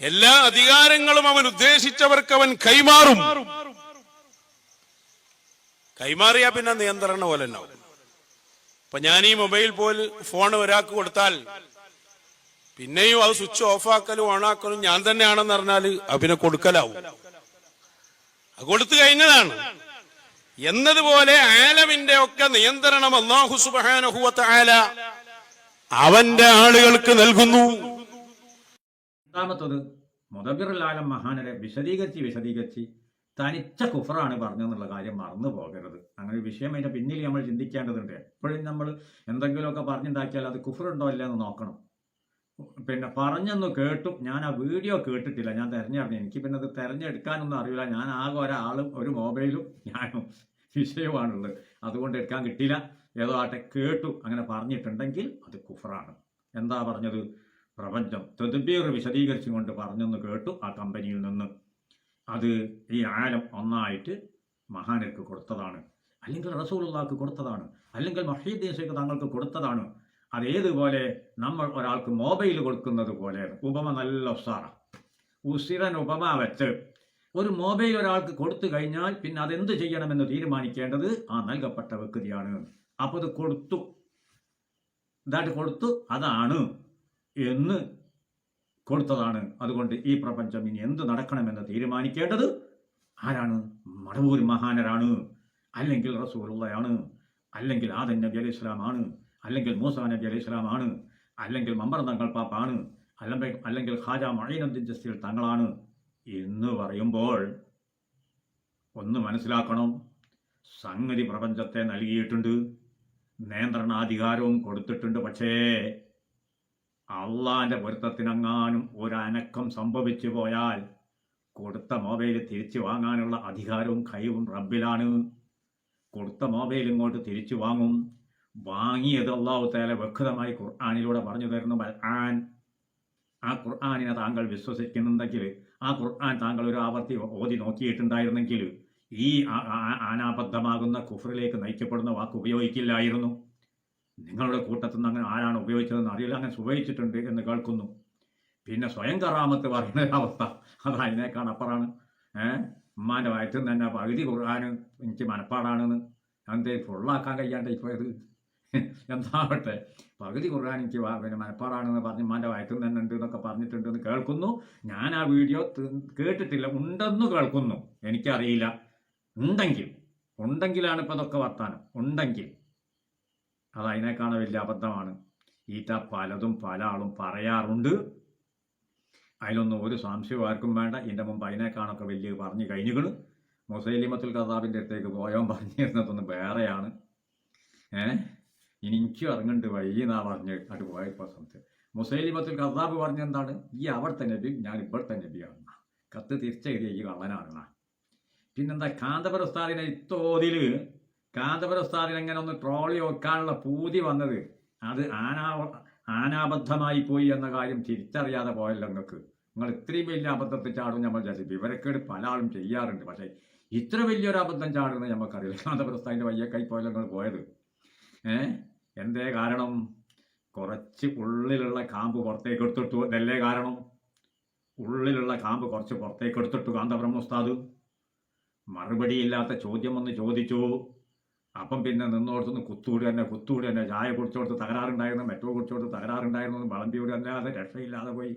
എല്ലാ അധികാരങ്ങളും അവൻ ഉദ്ദേശിച്ചവർക്ക് അവൻ കൈമാറും. കൈമാറിയാ പിന്നെ നിയന്ത്രണ പോലെ ഉണ്ടാവും. അപ്പൊ ഞാൻ ഈ മൊബൈൽ പോൽ ഫോൺ ഒരാൾക്ക് കൊടുത്താൽ പിന്നെയും അത് സ്വിച്ച് ഓഫ് ആക്കലും ഓണാക്കലും ഞാൻ തന്നെയാണെന്ന് പറഞ്ഞാൽ അതിനെ കൊടുക്കലാവും. അത് കൊടുത്തു കഴിഞ്ഞതാണ്. എന്നതുപോലെ ആലമിന്റെ ഒക്കെ നിയന്ത്രണം അള്ളാഹു സുബാനഹുവത്ത ആല അവന്റെ ആളുകൾക്ക് നൽകുന്നു. രണ്ടാമത്തത് മുതബിറുലാലം മഹാനരെ വിശദീകരിച്ച് വിശദീകരിച്ച് തനിച്ച കുഫറാണ് പറഞ്ഞെന്നുള്ള കാര്യം മറന്നു പോകരുത്. അങ്ങനെ ഒരു വിഷയം അതിന്റെ പിന്നിൽ നമ്മൾ ചിന്തിക്കേണ്ടതുണ്ട്. എപ്പോഴും നമ്മൾ എന്തെങ്കിലുമൊക്കെ പറഞ്ഞുണ്ടാക്കിയാൽ അത് കുഫറുണ്ടോ ഇല്ല എന്ന് നോക്കണം. പിന്നെ പറഞ്ഞെന്ന് കേട്ടു ഞാൻ ആ വീഡിയോ കേട്ടിട്ടില്ല. ഞാൻ തെരഞ്ഞെടുത്തു. എനിക്ക് പിന്നെ അത് തെരഞ്ഞെടുക്കാനൊന്നും അറിയില്ല. ഞാൻ ആകെ ഒരാളും ഒരു മൊബൈലും ഞാനും വിഷയമാണുള്ളത്. അതുകൊണ്ട് എടുക്കാൻ കിട്ടിയില്ല. ഏതോ ആട്ടെ കേട്ടു അങ്ങനെ പറഞ്ഞിട്ടുണ്ടെങ്കിൽ അത് കുഫറാണ്. എന്താ പറഞ്ഞത്? പ്രപഞ്ചം. തെതുബീർ വിശദീകരിച്ചുകൊണ്ട് പറഞ്ഞെന്ന് കേട്ടു ആ കമ്പനിയിൽ നിന്ന്. അത് ഈ ആലം ഒന്നായിട്ട് മഹാനർക്ക് കൊടുത്തതാണ്. അല്ലെങ്കിൽ റസൂലുള്ളാക്ക് കൊടുത്തതാണ്. അല്ലെങ്കിൽ മഹീദ്ദീൻ ഷെയ്ഖ് തങ്ങൾക്ക് കൊടുത്തതാണ്. അതേതുപോലെ നമ്മൾ ഒരാൾക്ക് മൊബൈൽ കൊടുക്കുന്നത് പോലെ. ഉപമ നല്ല ഉസാറ. ഉസിരൻ ഉപമ വെച്ച് ഒരു മൊബൈൽ ഒരാൾക്ക് കൊടുത്തു കഴിഞ്ഞാൽ പിന്നെ അതെന്ത് ചെയ്യണമെന്ന് തീരുമാനിക്കേണ്ടത്? ആ നൽകപ്പെട്ട വ്യക്തിയാണ്. അപ്പോൾ അത് കൊടുത്തു. ഇതായിട്ട് കൊടുത്തു. അതാണ്. എന്ന് കൊടുത്തതാണ്. അതുകൊണ്ട് ഈ പ്രപഞ്ചം ഇനി എന്ത് നടക്കണമെന്ന് തീരുമാനിക്കേണ്ടത് ആരാണ്? മടവൂർ മഹാനരാണ്. അല്ലെങ്കിൽ റസൂലുള്ളയാണ്. അല്ലെങ്കിൽ ആദൻ നബി അലൈഹി ഇസ്ലാമാണ് അല്ലെങ്കിൽ മൂസ നബി അലൈഹി ഇസ്ലാമാണ് അല്ലെങ്കിൽ മമ്പർ തങ്ങൾ പാപ്പാണ്. അല്ലെങ്കിൽ അല്ലെങ്കിൽ ഖാജ മൊഴീനുദ്ദീൻ ജസ്തിൽ തങ്ങളാണ്. എന്ന് പറയുമ്പോൾ ഒന്ന് മനസ്സിലാക്കണം. സംഗതി പ്രപഞ്ചത്തെ നൽകിയിട്ടുണ്ട്. നിയന്ത്രണാധികാരവും കൊടുത്തിട്ടുണ്ട്. പക്ഷേ അള്ളാന്റെ പൊരുത്തത്തിനങ്ങാനും ഒരനക്കം സംഭവിച്ചു പോയാൽ കൊടുത്ത മൊബൈൽ തിരിച്ചു വാങ്ങാനുള്ള അധികാരവും കഴിവും റബ്ബിലാണ്. കൊടുത്ത മൊബൈൽ ഇങ്ങോട്ട് തിരിച്ചു വാങ്ങും. വാങ്ങിയത് അള്ളാഹു തേല വ്യക്തമായി ഖുർആാനിലൂടെ പറഞ്ഞു തരുന്നു. ആൻ ആ ഖുർആാനിനെ താങ്കൾ വിശ്വസിക്കുന്നുണ്ടെങ്കിൽ ആ ഖുർആൻ താങ്കൾ ഒരു ആവർത്തി ഓതി നോക്കിയിട്ടുണ്ടായിരുന്നെങ്കിൽ ഈ അനാബദ്ധമാകുന്ന കുഫറിലേക്ക് നയിക്കപ്പെടുന്ന വാക്ക് ഉപയോഗിക്കില്ലായിരുന്നു. നിങ്ങളുടെ കൂട്ടത്തിൽ നിന്ന് അങ്ങനെ ആരാണ് ഉപയോഗിച്ചതെന്ന് അറിയില്ല. അങ്ങനെ ഉപയോഗിച്ചിട്ടുണ്ട് എന്ന് കേൾക്കുന്നു. പിന്നെ സ്വയം കറാമത്ത് പറയുന്ന അവസ്ഥ. അത് അതിനേക്കാൾ അപ്പുറമാണ്. ഏഹ് ഉമ്മാന്റെ വയറ്റിൽ നിന്ന് തന്നെ പകുതി ഖുർആാന് എനിക്ക് മനപ്പാടാണെന്ന്. എന്തേ ഫുള്ളാക്കാൻ കഴിയാണ്ട് ഇത്? എന്താവട്ടെ? പകുതി ഖുർആൻ എനിക്ക് പിന്നെ മനപ്പാടാണെന്ന് പറഞ്ഞ് ഉമ്മാന്റെ വയറ്റിൽ തന്നെ ഉണ്ട് എന്നൊക്കെ പറഞ്ഞിട്ടുണ്ട് എന്ന് കേൾക്കുന്നു. ഞാൻ ആ വീഡിയോ കേട്ടിട്ടില്ല. ഉണ്ടെന്ന് കേൾക്കുന്നു. എനിക്കറിയില്ല. ഉണ്ടെങ്കിൽ. ഉണ്ടെങ്കിലാണ് ഇപ്പോൾ അതൊക്കെ വർത്താനം. ഉണ്ടെങ്കിൽ. അത് അതിനേക്കാളും വലിയ അബദ്ധമാണ്. ഈറ്റ പലതും പല ആളും പറയാറുണ്ട്. അതിലൊന്നും ഒരു സംശയവും ആർക്കും വേണ്ട. ഇതിന്റെ മുമ്പ് അതിനേക്കാണൊക്കെ വലിയ പറഞ്ഞു കഴിഞ്ഞുകൾ മുസൈലിമത്തുൽ കസാബിന്റെ അടുത്തേക്ക് പോയവൻ പറഞ്ഞിരുന്നതൊന്ന് വേറെയാണ്. ഏ? ഇനി എനിക്കും ഇറങ്ങണ്ട്. വഴി എന്നാ പറഞ്ഞ് അത് പോയപ്പോൾ സംശയം. മുസൈലിമത്തുൽ കസാബ് പറഞ്ഞെന്താണ് ഈ അവിടുത്തെ നബി ഞാൻ ഇവിടുത്തെ നബിയാണ്. കത്ത് തിരിച്ചെഴുതിയ ഈ കള്ളനാണെന്നാണ് പിന്നെന്താ കാന്തപുരസ്ഥാനിനെ ഇത്തോതിൽ കാന്തപുരസ്ഥാനിനെ എങ്ങനെ ഒന്ന് ട്രോളി വെക്കാനുള്ള പൂതി വന്നത് അത് ആനാ ആനാബദ്ധമായി പോയി എന്ന കാര്യം തിരിച്ചറിയാതെ പോയല്ലോ നിങ്ങൾക്ക്. നിങ്ങൾ ഇത്രയും വലിയ അബദ്ധത്തിൽ ചാടും നമ്മൾ വിചാരിച്ചു. വിവരക്കേട് പല ആളും ചെയ്യാറുണ്ട്. പക്ഷേ ഇത്ര വലിയൊരു അബദ്ധം ചാടുന്നത് നമുക്കറിയില്ല. കാന്തപുരസ്ഥാനിന്റെ വയ്യക്കായി പോയല്ലോ നിങ്ങൾ പോയത്. ഏ? എന്തേ കാരണം? കുറച്ച് ഉള്ളിലുള്ള കാമ്പ് പുറത്തേക്ക് എടുത്തിട്ടു. എന്നല്ലേ കാരണം? ഉള്ളിലുള്ള കാമ്പ് കുറച്ച് പുറത്തേക്ക് എടുത്തിട്ടു കാന്തപുരം ഉസ്താദ്. മറുപടിയില്ലാത്ത ചോദ്യം ഒന്ന് ചോദിച്ചു. അപ്പം പിന്നെ നിന്നോടത്തുനിന്ന് കുത്തൂടി തന്നെ കുത്തൂടി തന്നെ ചായ കുടിച്ചോടത്ത് തകരാറുണ്ടായിരുന്നു മെട്രോ കുടിച്ചോടത്ത് തകരാറുണ്ടായിരുന്നു വളമ്പിയോട് അല്ലാതെ രക്ഷയില്ലാതെ പോയി.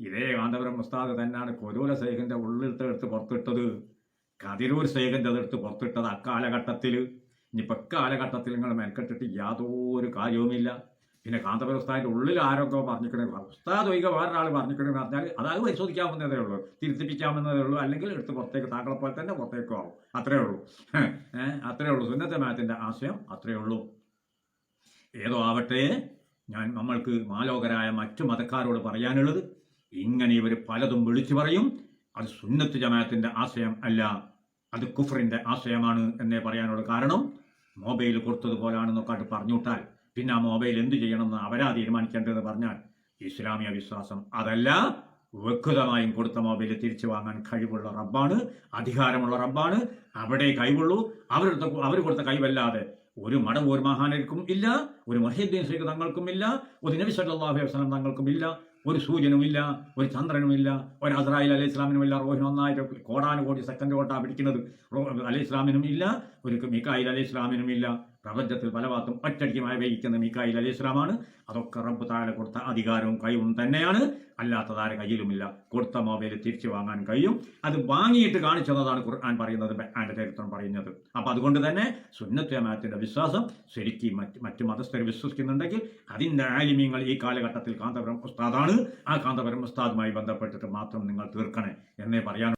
ഇതേ കാന്തപുരം ഉസ്താദ് തന്നെയാണ് കൊരൂല സേഖിന്റെ ഉള്ളിലത്തെ എടുത്ത് പുറത്തിട്ടത്. കതിരൂർ സേഖിന്റെ അതെടുത്ത് പുറത്തിട്ടത് അക്കാലഘട്ടത്തിൽ ഇനിയിപ്പോൾ കാലഘട്ടത്തിൽ നിങ്ങൾ മെനക്കെട്ടിട്ട് യാതൊരു കാര്യവുമില്ല. പിന്നെ കാന്തപുരം ഉസ്താദിന്റെ ഉള്ളിൽ ആരൊക്കെ പറഞ്ഞിക്കണേ ഉസ്താദ് ഒഴികെ വേറൊരാൾ പറഞ്ഞിക്കണമെന്ന് പറഞ്ഞാൽ അതായത് പരിശോധിക്കാവുന്നതേ ഉള്ളൂ. തിരുത്തിപ്പിക്കാവുന്നതേ ഉള്ളൂ. അല്ലെങ്കിൽ എടുത്ത് പുറത്തേക്ക് താങ്കളെ പോലെ തന്നെ പുറത്തേക്കും ആവും. അത്രേ ഉള്ളൂ. അത്രേ ഉള്ളൂ. സുന്നത്തെ മാത്തിന്റെ ആശയം അത്രേ ഉള്ളൂ. ഏതോ ആവട്ടെ ഞാൻ നമ്മൾക്ക് മാലോകരായ മറ്റു മതക്കാരോട് പറയാനുള്ളത് ഇങ്ങനെ ഇവർ പലതും വിളിച്ചു പറയും. അത് സുന്നത്ത് ജമാത്തിന്റെ ആശയം അല്ല അത് കുഫറിന്റെ ആശയമാണ് എന്നേ പറയാനുള്ള. കാരണം മൊബൈൽ കൊടുത്തതുപോലാണെന്നൊക്കെ പറഞ്ഞുവിട്ടാൽ പിന്നെ ആ മൊബൈൽ എന്ത് ചെയ്യണമെന്ന് അവരാ തീരുമാനിക്കേണ്ടതെന്ന് പറഞ്ഞാൽ ഇസ്ലാമിക വിശ്വാസം. അതല്ല വ്യക്തമായും കൊടുത്ത മൊബൈൽ തിരിച്ചു വാങ്ങാൻ കഴിവുള്ള റബ്ബാണ് അധികാരമുള്ള റബ്ബാണ്. അവിടെ കഴിവുള്ളൂ. അവരുടെ അവർ കൊടുത്ത കഴിവല്ലാതെ ഒരു മടവൂർ മഹാനർക്കും ഇല്ല ഒരു മഹീദ്ദീൻ ശ്രീക്ക് തങ്ങൾക്കും ഇല്ല ഒരു നബി സല്ലല്ലാഹു അലൈഹി വസല്ലം തങ്ങൾക്കും ഇല്ല ഒരു സൂര്യനുമില്ല ഒരു ചന്ദ്രനുമില്ല ഒരു അസ്രായിൽ അലൈഹി ഇസ്ലാമിനുമില്ല റോഹിന് ഒന്നായിട്ട് കോടാനുകോടി സെക്കൻഡ് കോട്ടാ പിടിക്കുന്നത് അലൈഹി ഇസ്ലാമിനും ഇല്ല ഒരു മിക്കായിൽ അലൈഹി ഇസ്ലാമിനും ഇല്ല. പ്രപഞ്ചത്തിൽ പല ഭാഗത്തും ഒറ്റയ്ക്ക് മഴ പെയ്യിക്കുന്ന മിക്കായിൽ അലൈഹി ഇസ്ലാമാണ് അതൊക്കെ റബ്ബ് താഴെ കൊടുത്ത അധികാരവും കഴിവും തന്നെയാണ്. അല്ലാത്തത് ആരെ കയ്യിലുമില്ല. കൊടുത്ത മൊബൈൽ തിരിച്ചു വാങ്ങാൻ കഴിയും. അത് വാങ്ങിയിട്ട് കാണിച്ചതാണ് ഖുർആൻ പറയുന്നത് ആന്റെ ചരിത്രം പറയുന്നത്. അപ്പം അതുകൊണ്ട് തന്നെ സുന്നത്ത് വിശ്വാസം ശരിക്കും മറ്റ് മറ്റു മതസ്ഥർ വിശ്വസിക്കുന്നുണ്ടെങ്കിൽ അതിന്റെ ആലിമ്യങ്ങൾ ഈ കാലഘട്ടത്തിൽ കാന്തപുരം ഉസ്താദാണ്. ആ കാന്തപുരം ഉസ്താദുമായി ബന്ധപ്പെട്ടിട്ട് മാത്രം നിങ്ങൾ തീർക്കണേ എന്നേ പറയാൻ